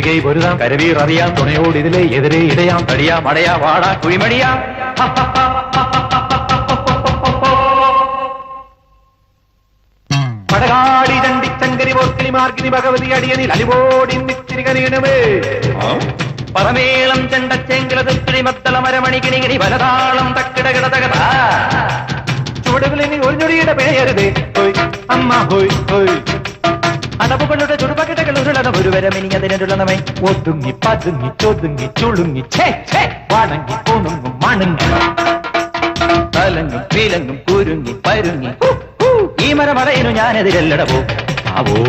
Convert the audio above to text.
മുറുകെ പൊരുതാം കരവീർ അറിയാം തുണയോട് ഇതിലെ എതിരെ ഇടയാം. തടിയാം മടയാ വാടാ കുഴിമടിയാ. പടകാടി ചണ്ടിച്ചങ്കരി പോർക്കിനി മാർഗിനി ഭഗവതി അടിയനിൽ അലിവോടി നിത്തിരികനീണമേ പറമേളം ചെണ്ടച്ചെങ്കിളതുക്കിളി മത്തള മരമണി കിണികിണി വലതാളം തക്കിടകിട തകത ചുവടുകളിനി ഒരു ഞൊടിയുടെ ഹോയ് അമ്മ ഹോയ് ഹോയ്. അടവുകളുടെ ചുടുപകിടകൾ ഉരുളണം ഒരു വരമിനി അതിനുള്ളമേ ഒതുങ്ങി പതുങ്ങി ചൊതുങ്ങി ചുളുങ്ങി വണങ്ങി പൂണുങ്ങും മണുങ്ങി. തലങ്ങും പീലങ്ങും കുരുങ്ങി പരുങ്ങി. ഈ മരമടയിനു ഞാനെതിരല്ലട പോ. ആവോ.